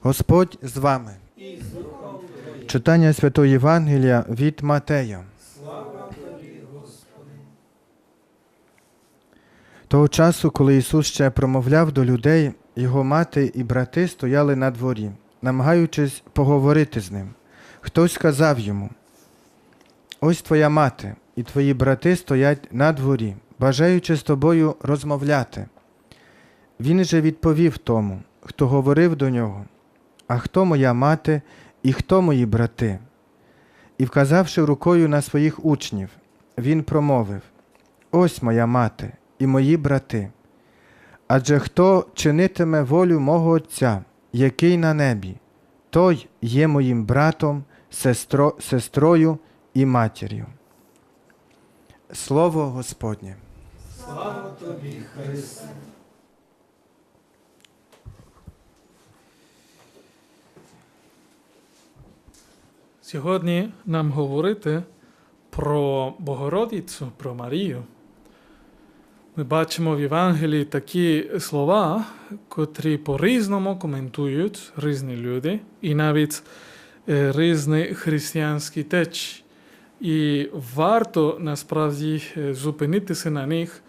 Господь з вами. Читання Святого Євангелія від Матея. Того часу, коли Ісус ще промовляв до людей, його мати і брати стояли на дворі, намагаючись поговорити з ним. Хтось сказав йому: Ось твоя мати і твої брати стоять на дворі, бажаючи з тобою розмовляти. Він же відповів тому, хто говорив до нього, а хто моя мати і хто мої брати? І, вказавши рукою на своїх учнів, він промовив: Ось моя мати і мої брати. Адже хто чинитиме волю мого Отця, який на небі, той є моїм братом, сестро, сестрою і матір'ю. Слово Господнє. Сьогодні нам говорити про Богородицю, про Марію. Ми бачимо в Євангелії такі слова, котрі по-різному коментують різні люди, і навіть е, різні християнські течії. І варто насправді е, зупинитися на них,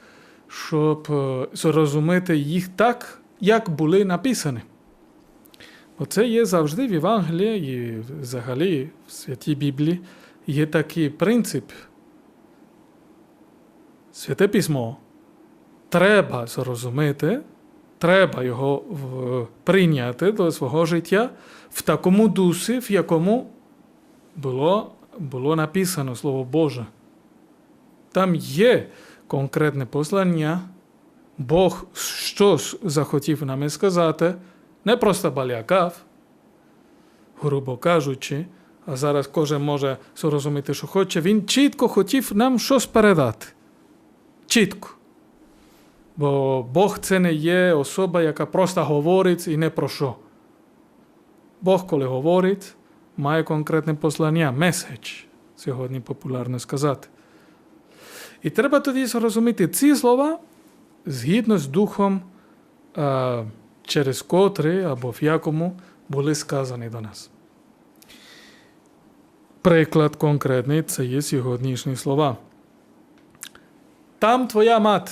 щоб е, зрозуміти їх так, як були написані. Бо це є завжди в Євангелії і взагалі в Святій Біблії є такий принцип. Святе письмо треба зрозуміти, треба його прийняти до свого життя в такому дусі, в якому було, було написано Слово Боже. Там є конкретне послання, Бог щось захотів нам сказати, не просто балякав, грубо кажучи, а зараз кожен може зрозуміти, що хоче. Він чітко хотів нам щось передати. Чітко. Бо Бог це не є особа, яка просто говорить і не про що. Бог, коли говорить, має конкретне послання, меседж, сьогодні популярно сказати. І треба тоді зрозуміти ці слова згідно з духом, а, через котрий або в якому були сказані до нас. Приклад конкретний це є сьогоднішні слова. Там твоя мати,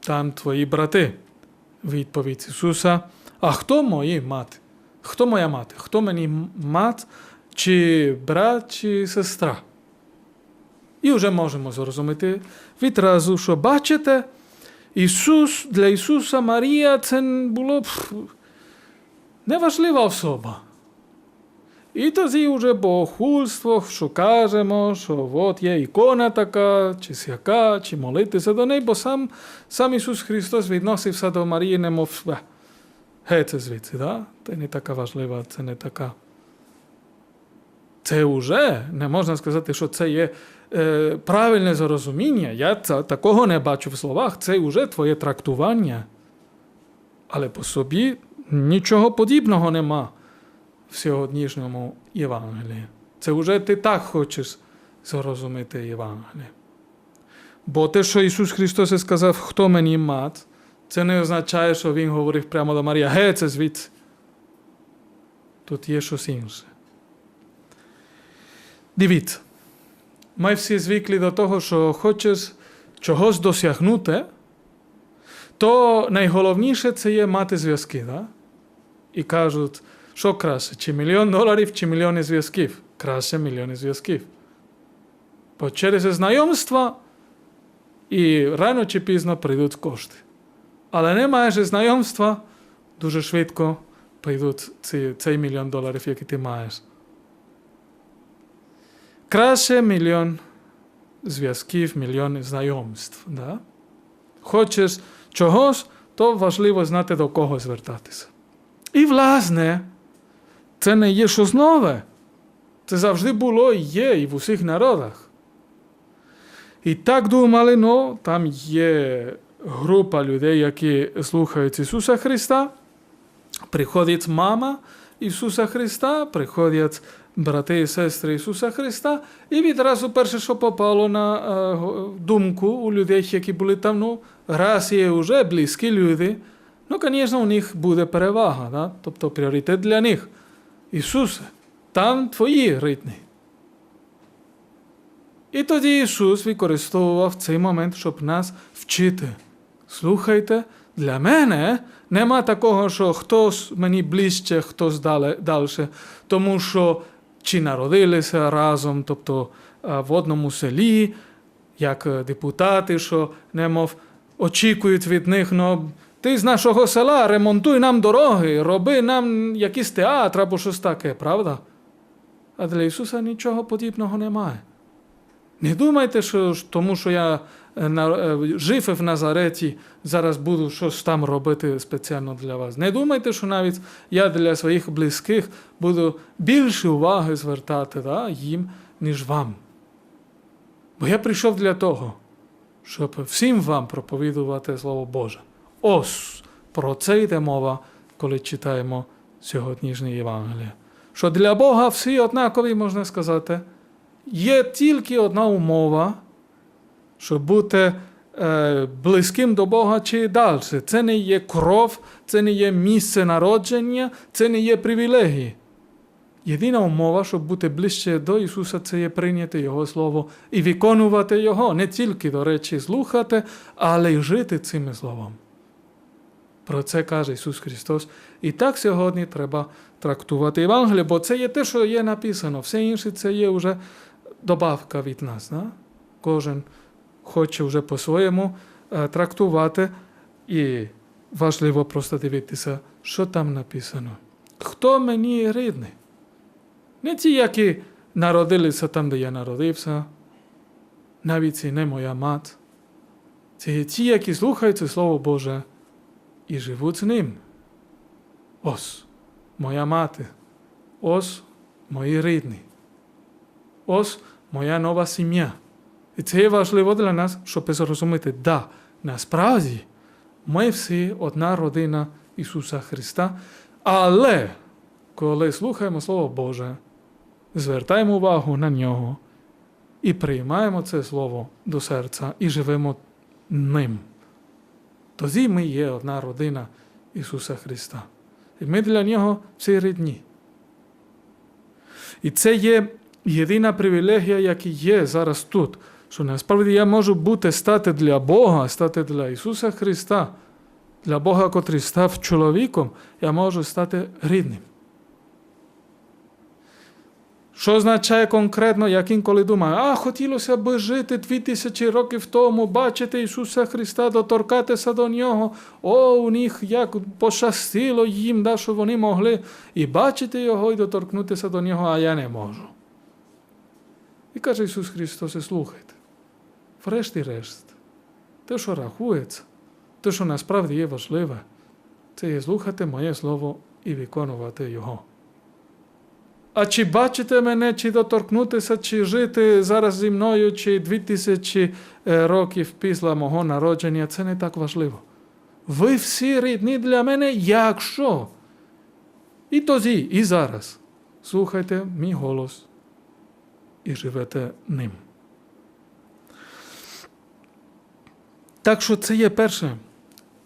там твої брати. Відповідь Ісуса. А хто мої мати? Хто моя мати? Хто мені мат, чи брат, чи сестра? І вже можемо зрозуміти відразу, що бачите, Ісус для Ісуса Марія це було неважлива особа. І тоді вже богохульство, що кажемо, що от є ікона така, чи сяка, чи молитися до неї, бо сам, сам Ісус Христос відносився до Марії, немов «Бе, геть це звідси, да? це не така важлива, це не така. Це вже не можна сказати, що це є е, правильне зрозуміння. Я це, такого не бачу в словах, це вже твоє трактування. Але по собі нічого подібного нема в сьогоднішньому Євангелії. Це вже ти так хочеш зрозуміти Євангеліє. Бо те, що Ісус Христос сказав, хто мені мат, це не означає, що Він говорив прямо до Марія, геть це звідси. Тут є щось інше. Дивіться, ми всі звикли до того, що хочеш чогось досягнути, то найголовніше це є мати зв'язки. Да? І кажуть, що краще, чи мільйон доларів, чи мільйони зв'язків? Краще мільйони зв'язків. Бо через знайомства і рано чи пізно прийдуть кошти. Але не маєш знайомства, дуже швидко прийдуть ці, цей мільйон доларів, який ти маєш. Краще мільйон зв'язків, мільйон знайомств. Да? Хочеш чогось, то важливо знати до кого звертатися. І, власне, це не є щось нове. Це завжди було і є і в усіх народах. І так думали, ну, там є група людей, які слухають Ісуса Христа. Приходить мама Ісуса Христа, приходять брати і сестри Ісуса Христа, і відразу перше, що попало на е, думку у людей, які були там, ну, раз є вже близькі люди, Ну, звісно, у них буде перевага, да? тобто пріоритет для них. Ісусе, там твої рідні. І тоді Ісус використовував цей момент, щоб нас вчити. Слухайте, для мене нема такого, що хтось мені ближче, хтось далі, тому що чи народилися разом, тобто е, в одному селі, як е, депутати, що немов очікують від них, ну, ти з нашого села ремонтуй нам дороги, роби нам якийсь театр або щось таке, правда? А для Ісуса нічого подібного немає. Не думайте, що тому, що я е, е, жив в Назареті, зараз буду щось там робити спеціально для вас. Не думайте, що навіть я для своїх близьких буду більше уваги звертати да, їм, ніж вам. Бо я прийшов для того, щоб всім вам проповідувати Слово Боже. Ось про це йде мова, коли читаємо сьогоднішнє Євангеліє. Що для Бога всі однакові, можна сказати. Є тільки одна умова, щоб бути е, близьким до Бога чи далі. Це не є кров, це не є місце народження, це не є привілегії. Єдина умова, щоб бути ближче до Ісуса, це є прийняти Його Слово і виконувати Його, не тільки, до речі, слухати, але й жити цим Словом. Про це каже Ісус Христос. І так сьогодні треба трактувати Євангеліє, бо це є те, що є написано. Все інше це є вже добавка від нас. Да? Кожен хоче вже по-своєму е, трактувати, і важливо просто дивитися, що там написано. Хто мені рідний? Не ті, які народилися там, де я народився, навіть це не моя мать. Це є ті, які слухають Слово Боже і живуть з ним. Ось моя мати, ось мої рідні, ось моя нова сім'я. І це є важливо для нас, щоб зрозуміти, да, насправді ми всі одна родина Ісуса Христа, але коли слухаємо Слово Боже, звертаємо увагу на нього і приймаємо це Слово до серця і живемо ним. Тоді ми є одна родина Ісуса Христа. І ми для Нього всі рідні. І це є єдина привілегія, яка є зараз тут. Що насправді я можу бути стати для Бога, стати для Ісуса Христа, для Бога, котрий став чоловіком, я можу стати рідним. Що означає конкретно, як інколи думаю, а хотілося б жити дві тисячі років тому, бачити Ісуса Христа, доторкатися до Нього. О, у них як пощастило їм, да, що вони могли і бачити Його, і доторкнутися до Нього, а я не можу. І каже Ісус Христос, і слухайте, врешті-решт, те, що рахується, те, що насправді є важливе, це є слухати моє Слово і виконувати Його. А чи бачите мене, чи доторкнутися, чи жити зараз зі мною, чи дві тисячі е, років після мого народження, це не так важливо. Ви всі рідні для мене, якщо. І тоді, і зараз. Слухайте мій голос і живете ним. Так що це є перше,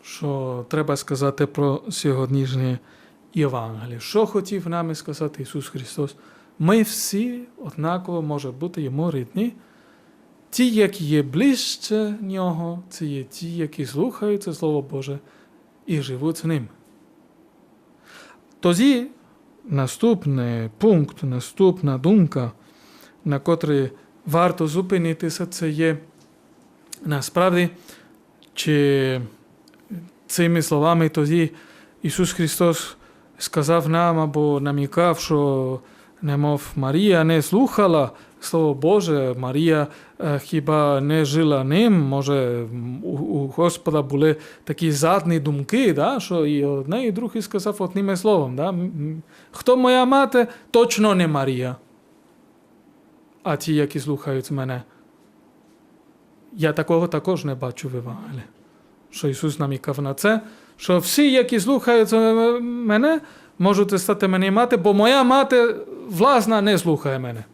що треба сказати про сьогоднішнє Євангеліє. Що хотів нам сказати Ісус Христос? Ми всі однаково може бути йому рідні. Ті, які є ближче нього, це є ті, які слухають це Слово Боже і живуть з ним. Тоді наступний пункт, наступна думка, на котрій варто зупинитися, це є насправді, чи цими словами тоді Ісус Христос сказав нам або намікав, що немов Марія не слухала Слово Боже, Марія е, хіба не жила ним, може у, Господа були такі задні думки, да, що і одне, і другий сказав одним словом. Да? Хто моя мати, точно не Марія. А ті, які слухають мене. Я такого також не бачу в Євангелії. Що Ісус намікав на це, що всі, які слухають е, мене, можуть стати мені мати, бо моя мати власна не слухає мене.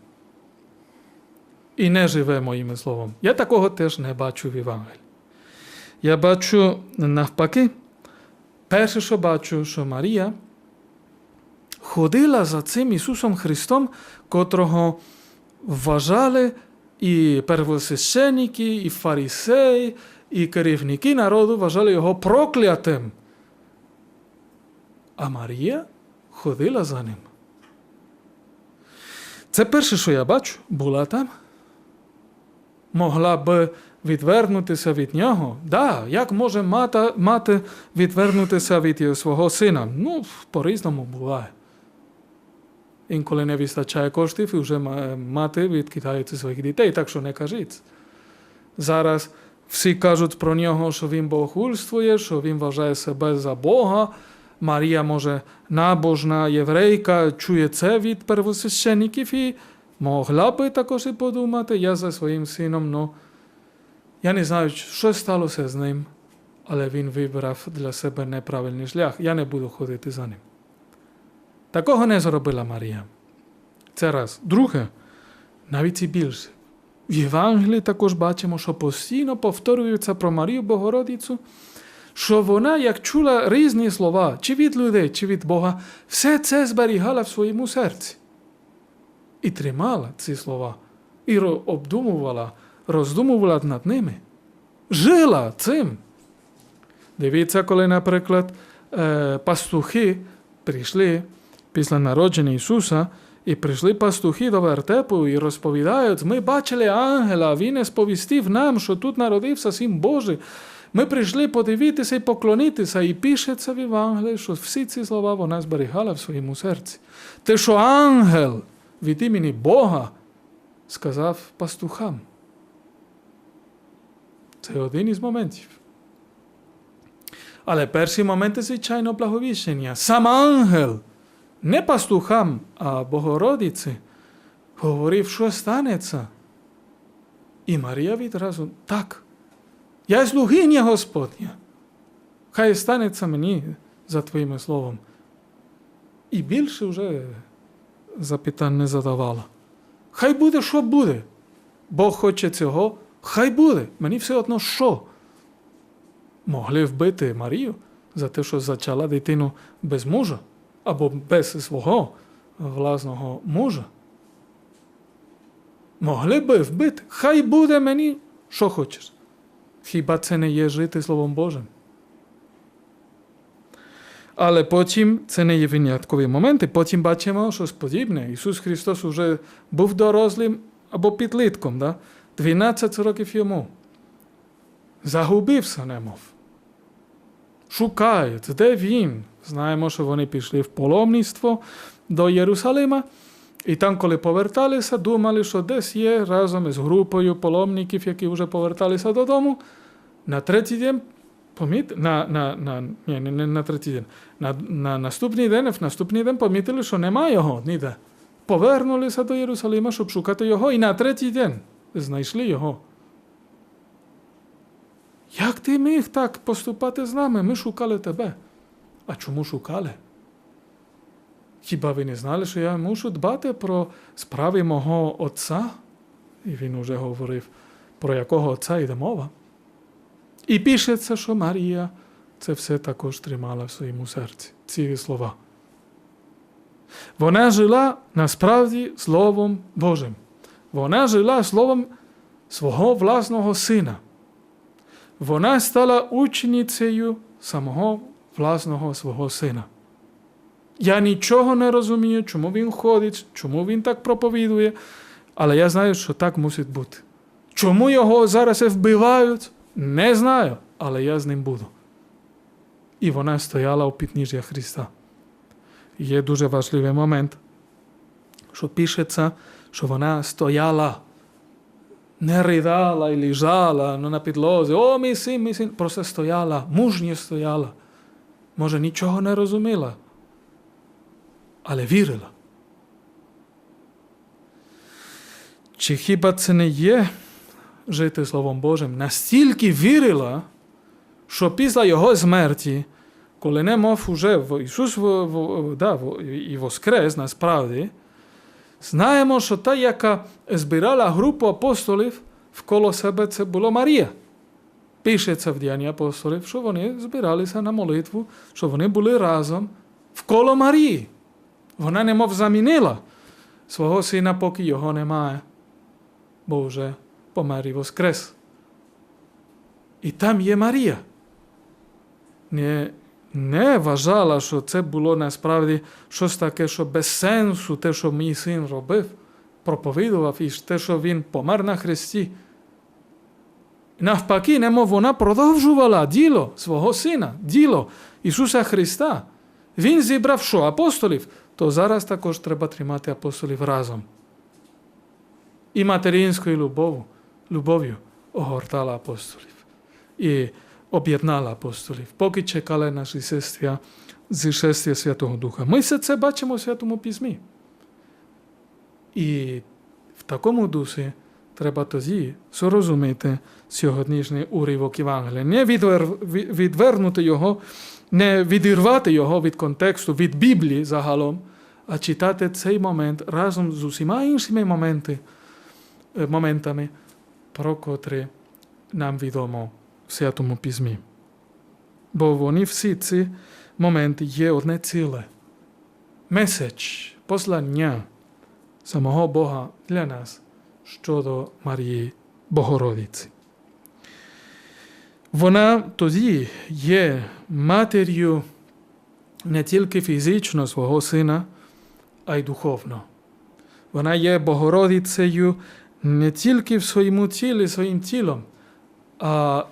І не живе моїм словом. Я такого теж не бачу в Євангелії. Я бачу навпаки перше, що бачу, що Марія ходила за цим Ісусом Христом, котрого вважали і первосвященники, і фарисеї, і керівники народу вважали його проклятим. А Марія ходила за ним. Це перше, що я бачу, була там. Могла б відвернутися від нього. Да, як може мати відвернутися від свого сина? Ну, по-різному буває. Інколи не вистачає коштів і вже ма- мати відкидається своїх дітей, так що не кажіть. Зараз всі кажуть про нього, що він богохульствує, що він вважає себе за Бога. Марія, може, набожна єврейка, чує це від первосвящеників і могла би також і подумати, я за своїм сином, ну, я не знаю, що сталося з ним, але він вибрав для себе неправильний шлях. Я не буду ходити за ним. Такого не зробила Марія. Це раз. Друге, навіть і більше. В Євангелії також бачимо, що постійно повторюється про Марію Богородицю, що вона, як чула різні слова, чи від людей, чи від Бога, все це зберігала в своєму серці. І тримала ці слова, і обдумувала, роздумувала над ними. Жила цим. Дивіться, коли, наприклад, е, пастухи прийшли після народження Ісуса, і прийшли пастухи до вертепу і розповідають, ми бачили ангела, він сповістив нам, що тут народився Син Божий. Ми прийшли подивитися і поклонитися, і пишеться в Євангелії, що всі ці слова вона зберігала в своєму серці. Те, що ангел від імені Бога сказав пастухам. Це один із моментів. Але перші моменти, звичайно, благовіщення. Сам ангел, не пастухам, а Богородиці, говорив, що станеться. І Марія відразу так. Я слугиня Господня. Хай станеться мені за твоїм словом. І більше вже запитань не задавала. Хай буде, що буде. Бог хоче цього, хай буде. Мені все одно що. Могли вбити Марію за те, що зачала дитину без мужа або без свого власного мужа. Могли би вбити. Хай буде мені, що хочеш. Хіба це не є жити Словом Божим? Але потім це не є виняткові моменти. Потім бачимо щось подібне. Ісус Христос уже був дорослим або підлітком, да? 12 років йому. Загубився, немов. Шукають, де він. Знаємо, що вони пішли в паломництво до Єрусалима. І там, коли поверталися, думали, що десь є разом із групою паломників, які вже поверталися додому. На третій день поміт... на, на, на, ні, не, на третій день. На, на наступний день, в наступний день помітили, що немає його ніде. Повернулися до Єрусалима, щоб шукати його, і на третій день знайшли його. Як ти міг так поступати з нами? Ми шукали тебе. А чому шукали? Хіба ви не знали, що я мушу дбати про справи мого отця? І він уже говорив, про якого отця йде мова. І пишеться, що Марія це все також тримала в своєму серці, ці слова. Вона жила насправді Словом Божим. Вона жила словом свого власного сина. Вона стала ученицею самого власного свого сина. Я нічого не розумію, чому він ходить, чому він так проповідує, але я знаю, що так мусить бути. Чому його зараз вбивають, не знаю, але я з ним буду. І вона стояла у підніжжя Христа. Є дуже важливий момент, що пишеться, що вона стояла, не ридала і лежала ну, на підлозі. О, мій син, мій син. Просто стояла, мужньо стояла. Може, нічого не розуміла, але вірила. Чи хіба це не є жити Словом Божим? Настільки вірила, що після його смерті, коли не мов уже в- Ісус в- в- да, в- і воскрес насправді, знаємо, що та, яка збирала групу апостолів вколо себе, це була Марія. Пишеться в діянні апостолів, що вони збиралися на молитву, що вони були разом вколо Марії. Вона немов замінила свого сина, поки його немає, бо вже помер і воскрес. І там є Марія. Не, не вважала, що це було насправді щось таке, що без сенсу, те, що мій син робив, проповідував, і те, що він помер на хресті. Навпаки, немов вона продовжувала діло свого сина, діло Ісуса Христа. Він зібрав що? Апостолів, то зараз також треба тримати апостолів разом. І материнською любов'ю, любов'ю огортала апостолів і об'єднала апостолів, поки чекали на зішестя, зішестя Святого Духа. Ми все це бачимо в Святому Письмі. І в такому дусі треба тоді зрозуміти сьогоднішній уривок Євангелія. Не відвер, відвернути його, не відірвати його від контексту, від Біблії загалом, а читати цей момент разом з усіма іншими моменти, е, моментами, про котрі нам відомо в Святому Письмі. Бо вони всі ці моменти є одне ціле. Меседж, послання самого Бога для нас щодо Марії Богородиці. Вона тоді є матір'ю не тільки фізично свого сина, а й духовно. Вона є Богородицею не тільки в своєму тілі, своїм тілом, а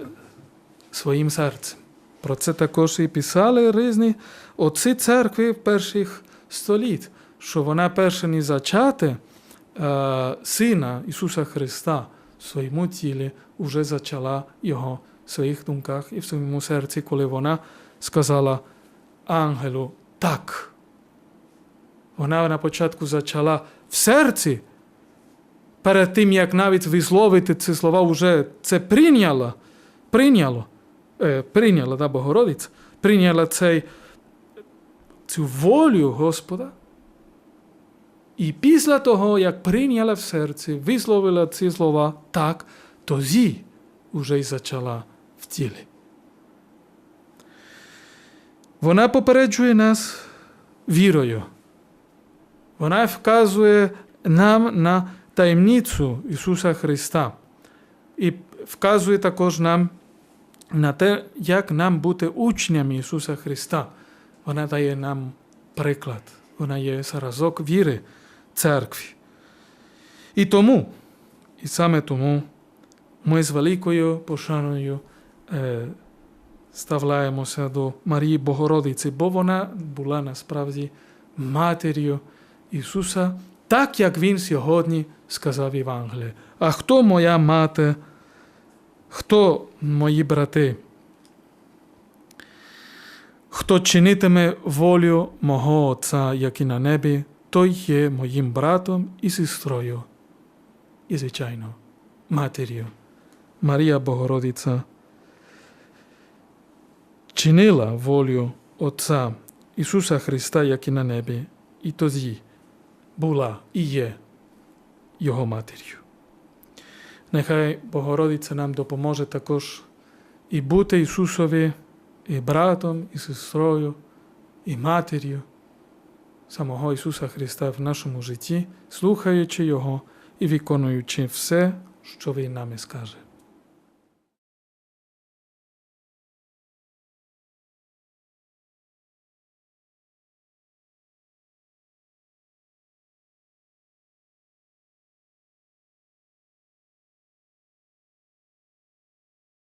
своїм серцем. Про це також і писали різні отці церкви перших століть, що вона перша не зачати Сина Ісуса Христа в своєму тілі вже зачала Його в своїх думках і в своєму серці, коли вона сказала ангелу так. Вона на початку зачала в серці, перед тим, як навіть висловити ці слова, вже це прийняла, прийняло, е, прийняла да, Богородиця, прийняла цей, цю волю Господа. І після того, як прийняла в серці, висловила ці слова так, тоді вже й зачала в тілі. Вона попереджує нас вірою. Вона вказує нам на таємницю Ісуса Христа і вказує також нам на те, як нам бути учнями Ісуса Христа. Вона дає нам приклад, вона є зразок віри церкві. І тому, і саме тому, ми з великою пошаною е, ставляємося до Марії Богородиці, бо вона була насправді матір'ю Ісуса, так як Він сьогодні сказав в Євангелії. А хто моя мати, хто мої брати? Хто чинитиме волю мого Отця, як і на небі, той є моїм братом і сестрою, і, звичайно, матір'ю. Марія Богородиця чинила волю Отця Ісуса Христа, як і на небі, і тоді була і є Його матір'ю. Нехай Богородиця нам допоможе також і бути Ісусові і братом, і сестрою, і матір'ю самого Ісуса Христа в нашому житті, слухаючи Його і виконуючи все, що Він нам скаже.